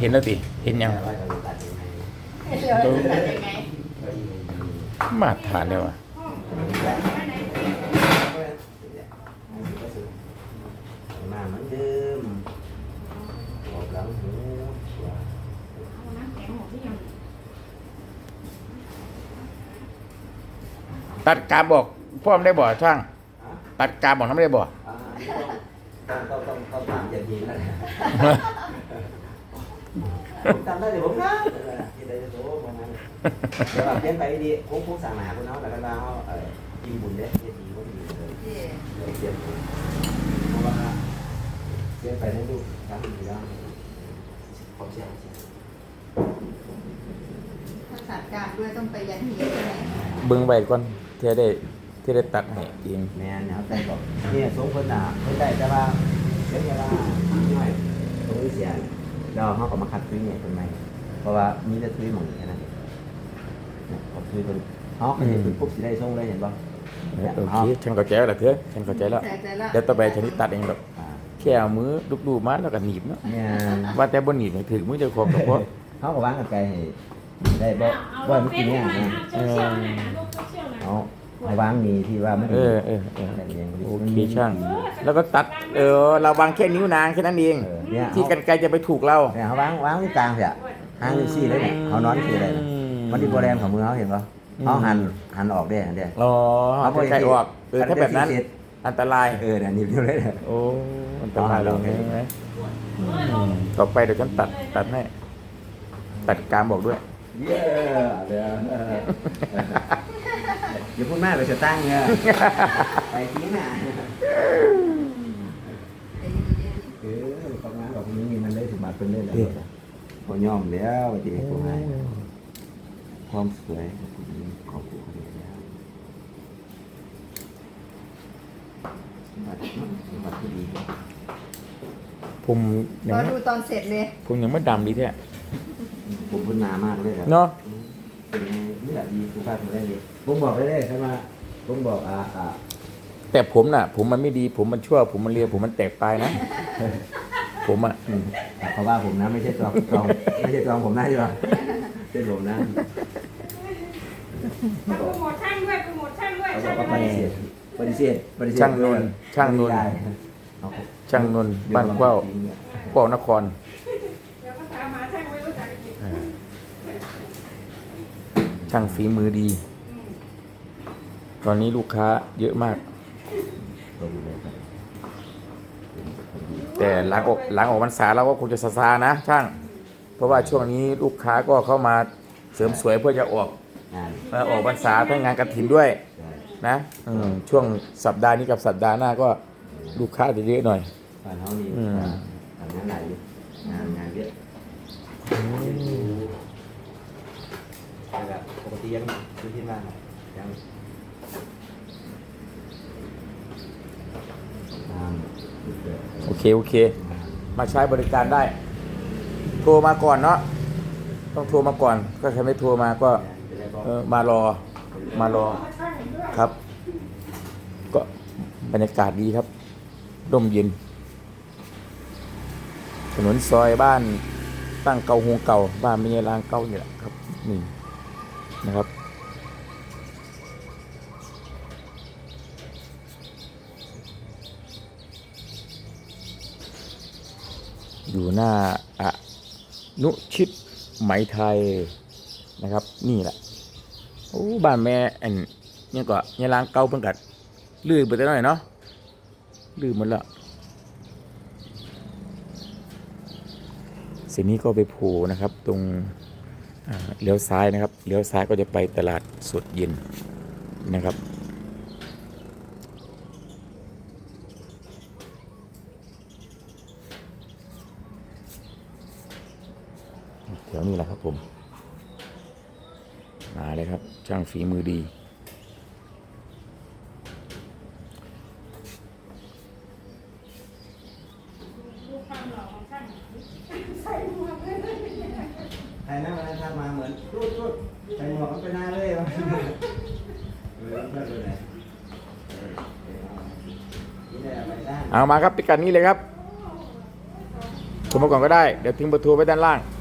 เห็นแล้วติเห็นยังแต่ว่าเราจะตัดยังไงเหลือจะตัดยังไงก็ดีเลยมาตรฐานเลยว่ะมาเหมือนเดิมหอบหลังหูเอาน้ำแข็งหมดที่ยังตัดกาบอกพ่อมนได้บ่ช่างอะตัดกาบอกน้ำได้บ่อ่าต้องต้องต้องต้องถามอย่างนี้นะผม จำได้เลยผมนะที่ได้จะโตประมาณเดี๋ยวแบบเปลี่ยนไปดีคงคงสั่งหาคนน้องแล้วก็เราเอ่อยิงบุญเด้เยดีก็ดีเลยเย่เดี๋ยเปลี่ยเพราะว่าเปลี่ยนไปได้ดูครั้งดีแล้วผมเชื่อเชื่อถ้าตัดกรามด้วยต้องไปยันเฮียใช่ไหมเบิ่งไว้ก่อนเที่ได้ที่ได้ตัดให้เองแม่นครับแต่บอกเนี่ยสมคนหนาคนได้แต่ว่าเรียกว่าน้อยตรงนี้เสีย เราเขาก็มาคัดซื้อเนี่ยเป็นไงเพราะว่ามีแต่ซื้อหมองแค่นั้นเองเนี่ยผมซื้อคนเขาก็เห็นปุ๊บสิได้ส่งเลยเห็นป่ะเออโอเคฉันเข้าใจแล้วล่ะเถอะฉันเข้าใจแล้วใจใจละเดี๋ยวต่อไปฉันสิตัดเองดอกอ่าแค่เอามือลูบๆมาแล้วก็หนีบเนาะเนี่ยว่าแต่บ่หนีบนี่ถึงมือเจ้าของก็พอเขาก็วางกันไกลให้ได้บ่บ่เมื่อกี้เนี่ยนะเออเอาเอาวางมีที่ว่ามันเออเออเออแต่เองโอเคช่าง แล้วก็ตัดเออเราวางแค่นิ้วนางแค่นั้นเอง เออเนี่ยที่กันไกลจะไปถูกเราเนี่ยเขาวางวางที่กลางเสียหางนิ้วซี่เลยเนี่ยเขานอนคืออะไรนะมันที่โบแรมของมือเขาเห็นปะอืมเขาหันหันออกได้หันได้ อ๋อเอาไปใกล้ๆออกเออถ้าแบบนั้นเสร็จอันตราย เออเนี่ยนิ้วเลยเนี่ย โอ้อันตรายเราใช่ไหมอืมต่อไปเดี๋ยวฉันตัดตัดให้ตัดกรามบอกด้วย เย้เดี๋ยวเอออย่าพูดมากไปจะตั้งเนี่ยไปทิ้งน่ะเออประมาณแบบนี้มันได้ถึงมา เป็นเล่นแล้วพอย่อมแล้วจีกูให้ความสวยขอบคุณเขาดีแล้วบัตรบัตรที่ดีผมยังรอไม่ดูตอนเสร็จเลยผมยังไม่ดำดีแท้ผมพูดนามากเลยครับเนาะเป็นเลือดดีสุขภาพแข็งแรงดีผมบอกได้เลยใช่ไหมผมบอกอ่าอ่าแต่ผมน่ะ ผมมันไม่ดีผมมันชั่ว ผมมันเลียผมมันแตกปลายนะ ผมอะอืมเขาว่าผมนะไม่ใช่ตองตองไม่ใช่ตองผมนะใช่ป่ะเป็นผมนะโปรโมชั่นด้วยโปรโมชั่นด้วยเขาบใช่อกไหมว่าปฏิเสธปฏิเสธปฏิเสธช่างนนท์ช่างนนท์ ไม่ได้เอาช่างนนท์บ้านเข้าเป้านครเดี๋ยวก็ถามหาช่างไม่รู้จักจริงอ่าช่างฝีมือดี ตอนนี้ลูกค้าเยอะมากตรงเลยครับ แต่หลังออกหลังออกพรรษาเราก็คงจะซาซาๆนะช่าง เพราะว่าช่วงนี้ลูกค้าก็เข้ามาเสริมสวยเพื่อจะออกงานเอ่อออกพรรษาเพื่องานกระถินด้วยใช่นะอืมช่วงสัปดาห์นี้กับสัปดาห์หน้าก็ลูกค้าจะเยอะหน่อย บ้านเขานี่อืม ทำงานหลายอยู่งานงานเยอะแต่แบบปกติยังอยู่ที่บ้านยังงานเกิด โอ เคโอเค มาใช้บริการได้ โทรมาก่อนเนาะต้องโทรมาก่อน ก็ใครไม่โทรมาก็เออมารอมารอครับ ก็บรรยากาศดีครับร่มเย็นถนนซอยบ้านตั้งเก่าหงเก่าบ้านมีรางเก่านี่แหละครับ นี่นะครับ อยู่หน้าอะนุชิตไหมไทยนะครับ นี่แหละโอ้บ้านแม่อันเนี่ยก็เนี่ยล้างเก่าเพิ่งกัดลื่นไปแต่น้อยเนาะลื่นหมดละเส้นนี้ก็ไปผล่นะครับ ตรงเลี้ยวซ้ายนะครับเลี้ยวซ้ายก็จะไปตลาดสดเย็นนะครับ แถวนี้แหละครับผม มาเลยครับ ช่างฝีมือดีดูความหล่อของช่างใส่หมวกเลยใครนั่งมาทางมาเหมือนรูดรูดใส่หมวกมันไปหน้าเลยวะเออเพื่อนเลยนะเออเออเอานี่แหละไปสร้างเอามาครับพิกัดนี้เลยครับเโทรมาก่อนก็ได้ เดี๋ยวทิ้งเบอร์โทรไว้ด้านล่างอ